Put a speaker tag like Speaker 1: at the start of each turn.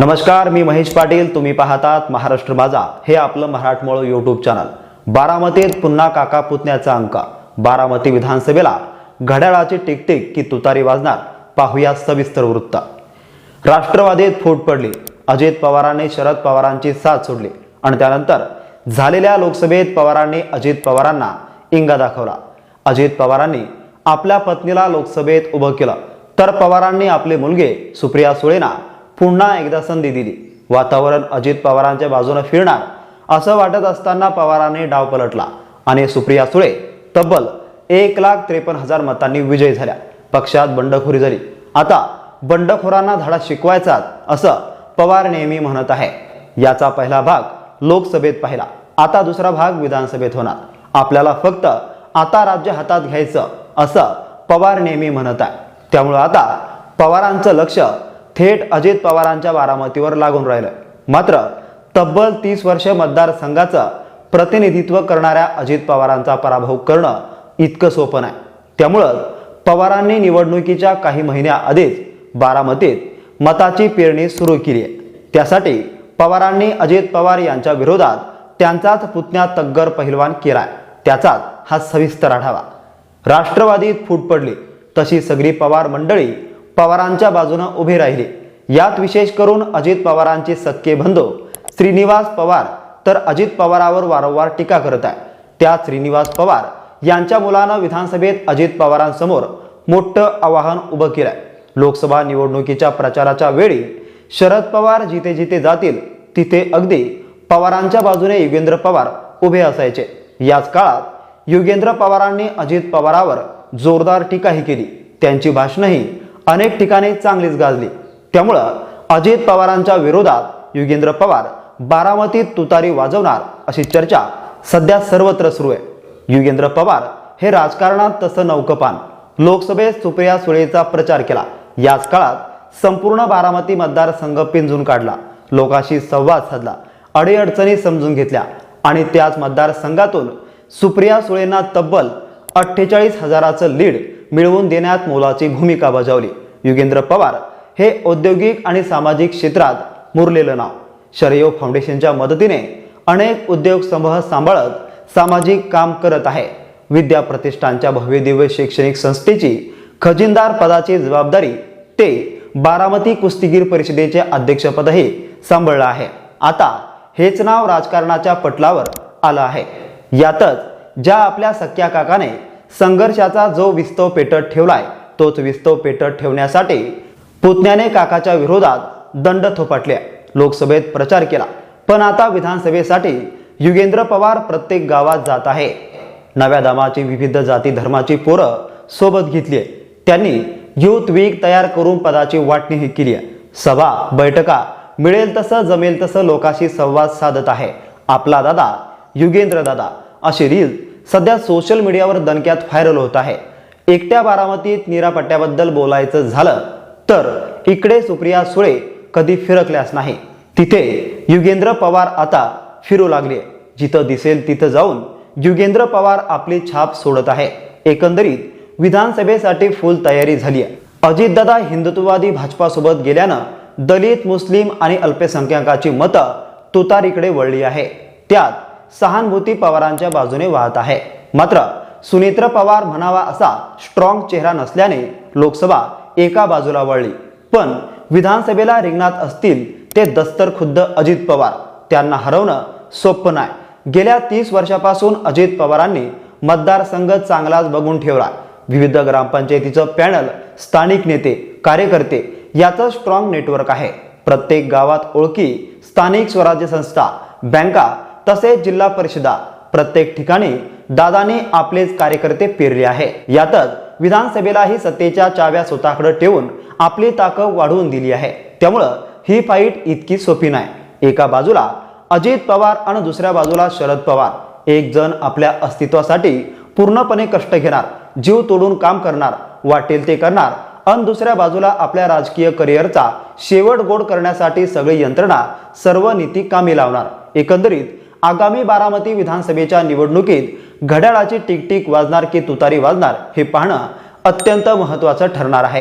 Speaker 1: नमस्कार मी महेश पाटील. तुम्ही पाहतात महाराष्ट्र माझा हे आपलं मराठमोळ यूट्यूब चॅनल बारामतीत पुन्हा काका पुतण्याचा अंक. बारामती विधानसभेला घड्याळाची टिकटिक की तुतारी वाजणार? पाहूया सविस्तर वृत्त. राष्ट्रवादीत फूट पडली. अजित पवारांनी शरद पवारांची साथ सोडली. आणि त्यानंतर झालेल्या लोकसभेत पवारांनी अजित पवारांना इंगा दाखवला. अजित पवारांनी आपल्या पत्नीला लोकसभेत उभं केलं. तर पवारांनी आपले मुलगे सुप्रिया सुळेना पुन्हा एकदा संधी दिली. वातावरण अजित पवारांच्या बाजूने फिरणार असं वाटत असताना पवारांनी डाव पलटला. आणि सुप्रिया सुळे तब्बल एक लाख त्रेपन्न हजार मतांनी विजयी झाल्या. पक्षात बंडखोरी झाली. आता बंडखोरांना धडा शिकवायचाच असं पवार नेहमी म्हणत आहे. याचा पहिला भाग लोकसभेत पाहिला. आता दुसरा भाग विधानसभेत होणार. आपल्याला फक्त आता राज्य हातात घ्यायचं असं पवार नेहमी म्हणत आहे. त्यामुळं आता पवारांचं लक्ष थेट अजित पवारांच्या बारामतीवर लागून राहिलं मात्र तब्बल तीस वर्ष मतदारसंघाचं प्रतिनिधित्व करणाऱ्या अजित पवारांचा पराभव करणं इतकं सोपं नाही. त्यामुळं पवारांनी निवडणुकीच्या काही महिन्याआधीच बारामतीत मताची पेरणी सुरू केली आहे त्यासाठी पवारांनी अजित पवार यांच्या विरोधात त्यांचाच पुतण्या तग्गर पहिलवान केलाय. त्याचाच हा सविस्तर आढावा. राष्ट्रवादीत फूट पडली. तशी सगळी पवार मंडळी पवारांच्या बाजूनं उभे राहिले. यात विशेष करून अजित पवारांचे सक्के बंधू श्रीनिवास पवार तर अजित पवारावर वारंवार टीका करत आहे. त्या श्रीनिवास पवार यांच्या मुलानं विधानसभेत अजित पवारांसमोर मोठं आवाहन उभं केलंय. लोकसभा निवडणुकीच्या प्रचाराच्या वेळी शरद पवार जिथे जिथे जातील तिथे अगदी पवारांच्या बाजूने युगेंद्र पवार उभे असायचे. याच काळात युगेंद्र पवारांनी अजित पवारावर जोरदार टीकाही केली. त्यांची भाषणंही अनेक ठिकाणी चांगलीच गाजली. त्यामुळं अजित पवारांच्या विरोधात युगेंद्र पवार बारामतीत तुतारी वाजवणार अशी चर्चा सध्या सर्वत्र सुरू आहे. युगेंद्र पवार हे राजकारणात तसं नौकपान. लोकसभेत सुप्रिया सुळेचा प्रचार केला. याच काळात संपूर्ण बारामती मतदारसंघ पिंजून काढला. लोकांशी संवाद साधला. अडीअडचणी समजून घेतल्या. आणि त्याच मतदारसंघातून सुप्रिया सुळेंना तब्बल अठ्ठेचाळीस हजाराचं लीड मिळवून देण्यात मोलाची भूमिका बजावली. युगेंद्र पवार हे औद्योगिक आणि सामाजिक क्षेत्रात मुरलेलं नाव. शरयो फाउंडेशनच्या मदतीने अनेक उद्योग समूह सांभाळत सामाजिक काम करत आहे. विद्या प्रतिष्ठानच्या भव्यदिव्य शैक्षणिक संस्थेची खजिनदार पदाची जबाबदारी ते बारामती कुस्तीगीर परिषदेचे अध्यक्षपदही सांभाळलं आहे. आता हेच नाव राजकारणाच्या पटलावर आलं आहे. यातच ज्या आपल्या सख्या काकाने संघर्षाचा जो विस्तव पेटत ठेवलाय तोच विस्तव पेटत ठेवण्यासाठी पुतण्याने काकाच्या विरोधात दंड थोपटले. लोकसभेत प्रचार केला. पण आता विधानसभेसाठी युगेंद्र पवार प्रत्येक गावात जात आहे. नव्या दामाची विविध जाती धर्माची पोरं सोबत घेतली आहे त्यांनी युथ वीक तयार करून पदाची वाटणीही केली आहे सभा बैठका मिळेल तसं जमेल तसं लोकांशी संवाद साधत आहे. आपला दादा युगेंद्र दादा अशी रील सध्या सोशल मीडियावर दणक्यात व्हायरल होत आहे. एकट्या बारामतीत निरापट्ट्याबद्दल बोलायचं झालं तर इकडे सुप्रिया सुळे कधी फिरकल्यास नाही. तिथे युगेंद्र पवार आता फिरू लागले. जिथं दिसेल तिथं जाऊन युगेंद्र पवार आपली छाप सोडत आहे. एकंदरीत विधानसभेसाठी फुल तयारी झाली आहे अजितदादा हिंदुत्ववादी भाजपासोबत गेल्यानं दलित मुस्लिम आणि अल्पसंख्याकाची मतं तुतारीकडे वळली आहे. त्यात सहानुभूती पवारांच्या बाजूने वाहत आहे. मात्र सुनेत्र पवार म्हणावा असा स्ट्रॉंग चेहरा नसल्याने लोकसभा एका बाजूला वळली. पण विधानसभेला रिंगणात असतील ते दस्तर खुद्द अजित पवार. त्यांना हरवणं सोपं नाही. गेल्या तीस वर्षापासून अजित पवारांनी मतदारसंघ चांगलाच बघून ठेवला. विविध ग्रामपंचायतीचं पॅनल स्थानिक नेते कार्यकर्ते याचं स्ट्रॉंग नेटवर्क आहे. प्रत्येक गावात ओळखी स्थानिक स्वराज्य संस्था बँका तसेच जिल्हा परिषदा प्रत्येक ठिकाणी दादाने आपलेच कार्यकर्ते पेरले आहे. यातच विधानसभेलाही सत्तेच्या चाव्या स्वतःकडे ठेवून आपली ताकद वाढवून दिली आहे. त्यामुळं ही फाईट इतकी सोपी नाही. एका बाजूला अजित पवार आणि दुसऱ्या बाजूला शरद पवार. एक जण आपल्या अस्तित्वासाठी पूर्णपणे कष्ट घेणार जीव तोडून काम करणार वाटेल ते करणार अन दुसऱ्या बाजूला आपल्या राजकीय करिअरचा शेवट गोड करण्यासाठी सगळी यंत्रणा सर्व नीती कामी लावणार. एकंदरीत आगामी बारामती विधानसभेच्या निवडणुकीत घड्याळाची टिकटिक वाजणार की तुतारी वाजणार हे पाहणं अत्यंत महत्त्वाचं ठरणार आहे.